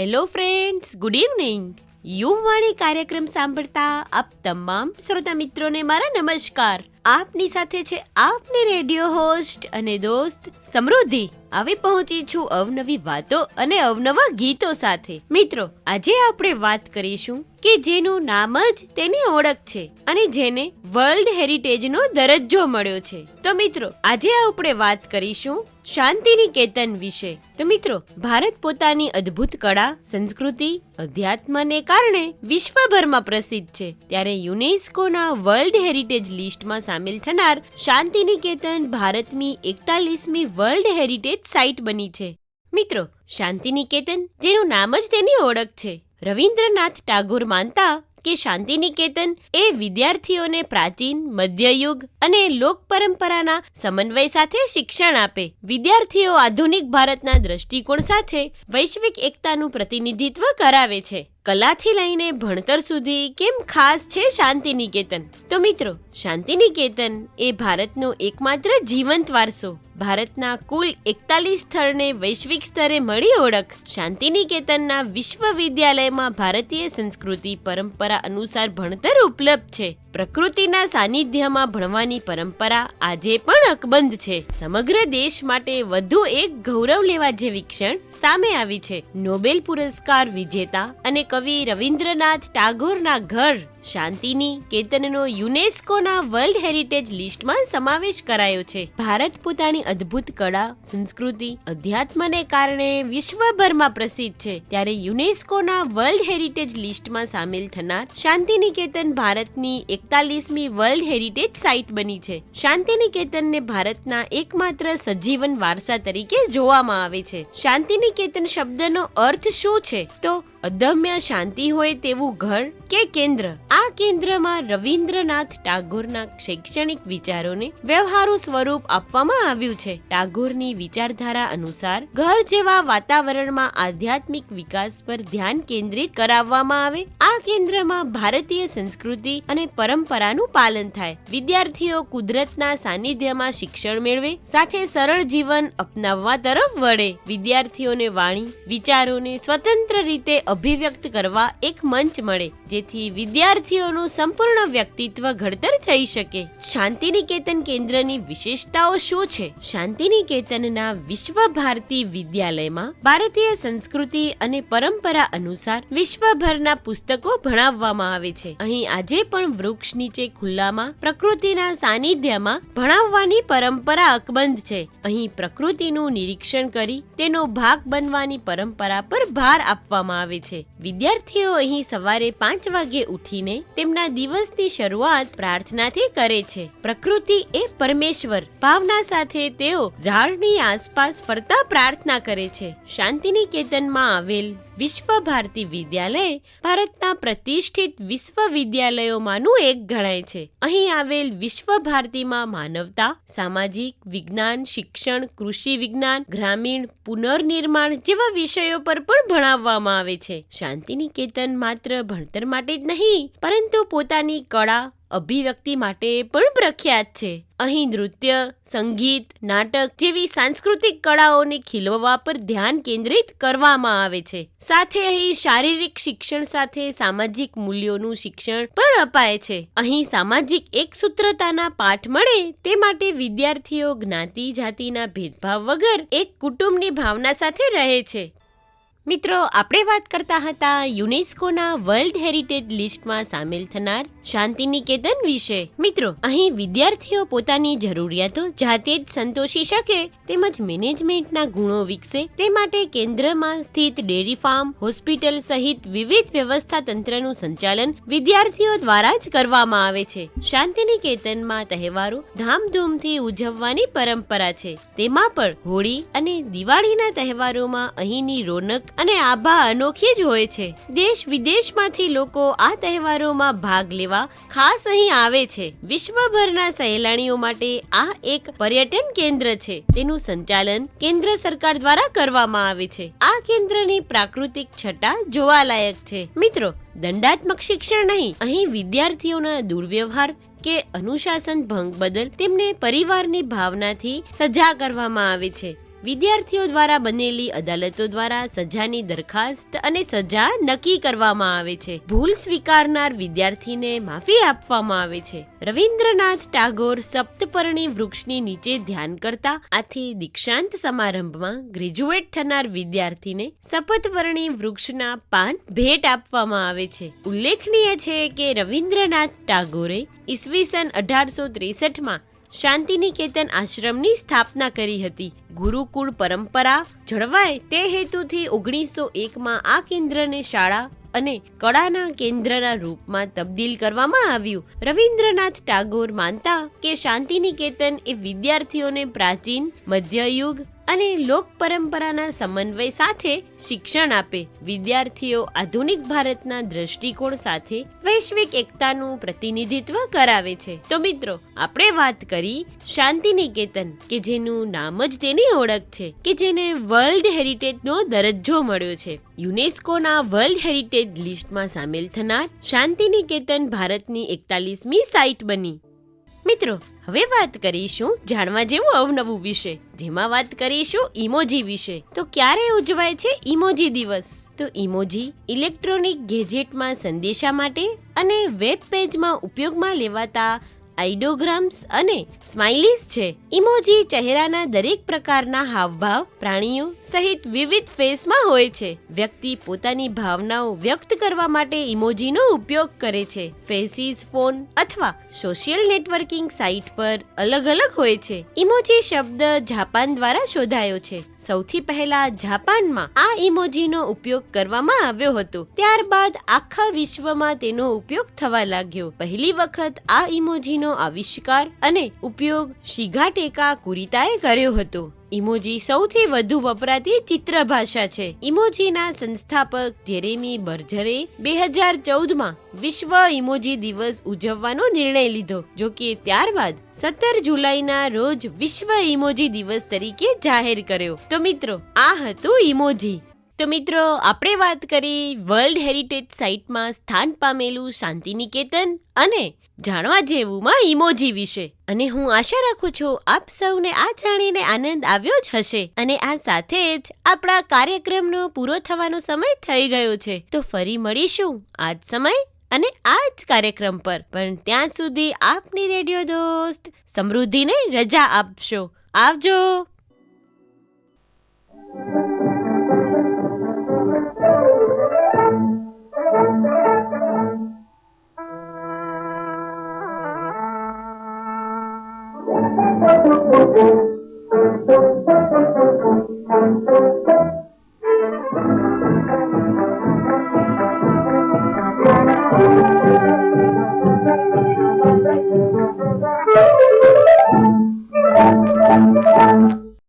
Hello friends good evening Yuvvani કાર્યક્રમ સાંભળતા આપ તમામ શ્રોતા મિત્રોને મારા નમસ્કાર. આપની સાથે છે આપની રેડિયો હોસ્ટ અને દોસ્ત સમૃદ્ધિ. આવી પહોંચી છું અવનવી વાતો અને અવનવા ગીતો સાથે. મિત્રો, આજે આપણે વાત કરીશું કે જેનું નામ જ તેની ઓળખ છે અને જેને વર્લ્ડ હેરિટેજનો દરજ્જો મળ્યો છે. તો મિત્રો, આજે આપણે વાત કરીશું શાંતિનિકેતન વિશે. તો મિત્રો, ભારત પોતાની અદ્ભુત કળા, સંસ્કૃતિ, અધ્યાત્મને કારણે વિશ્વભરમાં પ્રસિદ્ધ છે. ત્યારે યુનેસ્કોના વર્લ્ડ હેરિટેજ લિસ્ટમાં સામેલ થનાર શાંતિનિકેતન ભારતની એકતાલીસમી વર્લ્ડ હેરિટેજ સાઇટ બની છે. મિત્રો, શાંતિનિકેતન, જેનું નામ જ તેની ઓળખ છે. રવિન્દ્રનાથ ટાગોર માનતા કે શાંતિનિકેતન એ વિદ્યાર્થીઓને પ્રાચીન, મધ્યયુગ અને લોક પરંપરાના સમન્વય સાથે શિક્ષણ આપે. વિદ્યાર્થીઓ આધુનિક ભારતના દ્રષ્ટિકોણ સાથે વૈશ્વિક એકતાનું પ્રતિનિધિત્વ કરાવે છે. કલાથી લઈને ભણતર સુધી કેમ ખાસ છે શાંતિનિકેતન? તો મિત્રો, શાંતિનિકેતન એ ભારતનો એકમાત્ર જીવંત વારસો. ભારતના કુલ એકતાલીસ સ્થળને વૈશ્વિક સ્તરે મળી ઓળખ શાંતિનિકેતનના વિશ્વવિદ્યાલયમાં ભારતીય સંસ્કૃતિ પરંપરા અનુસાર ભણતર ઉપલબ્ધ છે. પ્રકૃતિના સાનિધ્યમાં ભણવાની પરંપરા આજે પણ અકબંધ છે. સમગ્ર દેશ માટે વધુ એક ગૌરવ લેવા જેવી ક્ષણ સામે આવી છે. નોબેલ પુરસ્કાર વિજેતા અને કવિ રવિન્દ્રનાથ ટાગોરના ઘર. શાંતિની, કેતનનો યુનેસ્કોના વર્લ્ડ હેરિટેજ લિસ્ટમાં સમાવેશ કરાયો છે. ભારત પોતાની અદ્ભુત કળા, સંસ્કૃતિ, અધ્યાત્મને કારણે વિશ્વભરમાં પ્રસિદ્ધ છે. ત્યારે યુનેસ્કોના વર્લ્ડ હેરિટેજ લિસ્ટમાં સામેલ થનાર શાંતિનિકેતન ભારતની એકતાલીસમી વર્લ્ડ હેરિટેજ સાઇટ બની છે. શાંતિનિકેતનને ભારતના એકમાત્ર સજીવન વારસા તરીકે જોવામાં આવે છે. શાંતિનિકેતન શબ્દનો અર્થ શું છે? તો, અદમ્ય શાંતિ હોય તેવું ઘર કે કેન્દ્ર. આ કેન્દ્રમાં રવિન્દ્રનાથ ટાગોરના શૈક્ષણિક વિચારોને વ્યવહારુ સ્વરૂપ આપવામાં આવ્યું છે. ટાગોરની વિચારધારા અનુસાર ઘર જેવા વાતાવરણમાં આધ્યાત્મિક વિકાસ પર ધ્યાન કેન્દ્રિત કરાવવામાં આવે. આ કેન્દ્રમાં ભારતીય સંસ્કૃતિ અને પરંપરાનું પાલન થાય. વિદ્યાર્થીઓ કુદરતના સાનિધ્યમાં શિક્ષણ મેળવે, સાથે સરળ જીવન અપનાવવા તરફ વળે. વિદ્યાર્થીઓને વાણી, વિચારોને સ્વતંત્ર રીતે અભિવ્યક્ત કરવા એક મંચ મળે, જેથી વિદ્યાર્થીઓનું સંપૂર્ણ વ્યક્તિત્વ ઘડતર થઈ શકે. શાંતિનિકેતન કેન્દ્રની વિશેષતાઓ શું છે? શાંતિનિકેતનના વિશ્વ ભારતી વિદ્યાલયમાં ભારતીય સંસ્કૃતિ અને પરંપરા અનુસાર વિશ્વભરના પુસ્તકો ભણાવવામાં આવે છે. અહીં આજે પણ વૃક્ષ નીચે ખુલ્લામાં, પ્રકૃતિના સાનિધ્યમાં ભણાવવાની પરંપરા અકબંધ છે. અહીં પ્રકૃતિનું નિરીક્ષણ કરી તેનો ભાગ બનવાની પરંપરા પર ભાર આપવામાં આવે છે. વિદ્યાર્થીઓ અહીં સવારે પાંચ વાગે ઉઠીને તેમના દિવસની શરૂઆત પ્રાર્થનાથી કરે છે. પ્રકૃતિ એ પરમેશ્વર. ભાવના સાથે તેઓ ઝાડની આસપાસ ફરતા પ્રાર્થના કરે છે. શાંતિનિકેતનમાં આવેલ વિશ્વ ભારતી વિદ્યાલય ભારતના પ્રતિષ્ઠિત વિશ્વવિદ્યાલયોમાંનું એક ગણાય છે. અહીં આવેલ વિશ્વ ભારતીમાં માનવતા, સામાજિક વિજ્ઞાન, શિક્ષણ, કૃષિ વિજ્ઞાન, ગ્રામીણ પુનર્નિર્માણ જેવા વિષયો પર પણ ભણાવવામાં આવે છે. શાંતિનિકેતન માત્ર ભણતર માટે જ નહીં, પરંતુ પોતાની કળા અભિવ્યક્તિ માટે પણ પ્રખ્યાત છે. અહીં નૃત્ય, સંગીત, નાટક જેવી સાંસ્કૃતિક કળાઓને ખીલવવા પર ધ્યાન કેન્દ્રિત કરવામાં આવે છે. સાથે અહીં શારીરિક શિક્ષણ સાથે સામાજિક મૂલ્યોનું શિક્ષણ પણ અપાય છે. અહીં સામાજિક એકસૂત્રતાના પાઠ મળે તે માટે વિદ્યાર્થીઓ જ્ઞાતિ જાતિના ભેદભાવ વગર એક કુટુંબની ભાવના સાથે રહે છે. મિત્રો, આપણે વાત કરતા હતા યુનેસ્કોના વર્લ્ડ હેરિટેજ લિસ્ટમાં સામેલ થનાર શાંતિનિકેતન વિશે. મિત્રો, અહીં વિદ્યાર્થીઓ પોતાની જરૂરિયાતો જાતે જ સંતોષી શકે, તેમજ મેનેજમેન્ટના ગુણો વિકસે. તે માટે કેન્દ્રમાં સ્થિત ડેરી ફાર્મ, હોસ્પિટલ સહિત વિવિધ વ્યવસ્થા તંત્રનું સંચાલન વિદ્યાર્થીઓ દ્વારા જ કરવામાં આવે છે. શાંતિનિકેતનમાં તહેવારો ધામધૂમથી ઉજવવાની પરંપરા છે. તેમાં પણ હોળી અને દિવાળીના તહેવારોમાં અહીંની રોનક અને આભા અનોખી જ હોય છે. દેશ વિદેશમાંથી લોકો આ તહેવારોમાં ભાગ લેવા ખાસ અહીં આવે છે. વિશ્વભરના સહેલાણીઓ માટે આ એક પર્યટન કેન્દ્ર છે. તેનું સંચાલન કેન્દ્ર સરકાર દ્વારા કરવામાં આવે છે. આ કેન્દ્રની પ્રાકૃતિક છટા જોવાલાયક છે. મિત્રો, દંડાત્મક શિક્ષણ નહીં, અહીં વિદ્યાર્થીઓના દુર્વ્યવહાર કે અનુશાસન ભંગ બદલ તેમને પરિવારની ભાવનાથી સજા કરવામાં આવે છે. વિદ્યાર્થીઓ દ્વારા બનેલી અદાલતો દ્વારા સજાની દરખાસ્ત અને સજા નક્કી કરવામાં આવે છે. ભૂલ સ્વીકારનાર વિદ્યાર્થીને માફી આપવામાં આવે છે. રવિન્દ્રનાથ ટાગોર સપ્તપર્ણી વૃક્ષની નીચે ધ્યાન કરતા આથી દીક્ષાંત સમારંભમાં ગ્રેજ્યુએટ થનાર વિદ્યાર્થીને સપતપર્ણી વૃક્ષના પાન ભેટ આપવામાં આવે છે. ઉલ્લેખનીય છે કે રવિન્દ્રનાથ ટાગોરે ઈસવીસન અઢારસો ત્રેસઠમાં શાંતિનિકેતન આશ્રમની સ્થાપના કરી હતી. ગુરુકુળ પરંપરા જળવાય તે હેતુથી ઓગણીસો એકમાં આ કેન્દ્રને શાળા અને કળાના કેન્દ્રના રૂપમાં તબદીલ કરવામાં આવ્યું. રવિન્દ્રનાથ ટાગોર માનતા કે શાંતિનિકેતન એ વિદ્યાર્થીઓને પ્રાચીન, મધ્યયુગ અને લોક પરંપરાના સમન્વય સાથે શિક્ષણ આપે વિદ્યાર્થીઓ આધુનિક ભારતના દ્રષ્ટિકોણ સાથે વૈશ્વિક એકતાનું પ્રતિનિધિત્વ કરાવે છે. તો મિત્રો, આપણે વાત કરી શાંતિનિકેતન, કે જેનું નામ જ તેની ઓળખ છે, કે જેને વર્લ્ડ હેરિટેજનો દરજ્જો મળ્યો છે. યુનેસ્કોના વર્લ્ડ હેરિટેજ લિસ્ટમાં સામેલ થનાર શાંતિનિકેતન ભારતની એકતાલીસમી સાઇટ બની. મિત્રો, હવે વાત કરીશું જાણવા જેવું અવનવું વિશે. જેમાં વાત કરીશું ઇમોજી વિશે. તો ક્યારે ઉજવાય છે ઇમોજી દિવસ? તો ઇમોજી ઇલેક્ટ્રોનિક ગેજેટમાં સંદેશા માટે અને વેબ પેજમાં ઉપયોગમાં લેવાતા આઈડોગ્રામ્સ અને સ્માઇલીસ છે. ઇમોજી ચહેરાના દરેક પ્રકારના હાવભાવ, પ્રાણીઓ સહિત વિવિધ ફેસમાં હોય છે. વ્યક્તિ પોતાની ભાવનાઓ વ્યક્ત કરવા માટે ઇમોજીનો ઉપયોગ કરે છે. ફેસીસ, ફોન અથવા સોશિયલ નેટવર્કિંગ સાઇટ પર અલગ અલગ હોય છે. ઇમોજી શબ્દ જાપાન દ્વારા શોધાયો છે. સૌથી પહેલા જાપાનમાં આ ઇમોજીનો ઉપયોગ કરવામાં આવ્યો હતો. ત્યારબાદ આખા વિશ્વમાં તેનો ઉપયોગ થવા લાગ્યો. પહેલી વખત આ ઇમોજીનો આવિષ્કાર અને ઉપયોગ શિગાટેકા કુરિતાએ કર્યો હતો. ઇમોજી સૌથી વધુ વપરાતી ચિત્ર ભાષા છે. ઇમોજીના સંસ્થાપક જેરેમી બર્જરે બે હજાર ચૌદમાં વિશ્વ ઇમોજી દિવસ ઉજવવાનો નિર્ણય લીધો, જો કે ત્યારબાદ સત્તર જુલાઈના રોજ વિશ્વ ઇમોજી દિવસ તરીકે જાહેર કર્યો. તો મિત્રો, આ હતું ઇમોજી. તો મિત્રો, આપણે વાત કરી વર્લ્ડ હેરિટેજ સાઇટમાં સ્થાન પામેલું શાંતિનિકેતન અને જાણવા જેવુંમાં ઇમોજી વિશે. અને હું આશા રાખું છું, આપ સૌને આ જાણીને આનંદ આવ્યો જ હશે. અને આ સાથે જ આપણા કાર્યક્રમનો પૂરો થવાનો સમય થઈ ગયો છે. તો ફરી મળીશું આ જ સમય અને આ જ કાર્યક્રમ પર. પણ ત્યાં સુધી આપની રેડિયો દોસ્ત સમૃદ્ધિને રજા આપશો. આવજો! Thank you.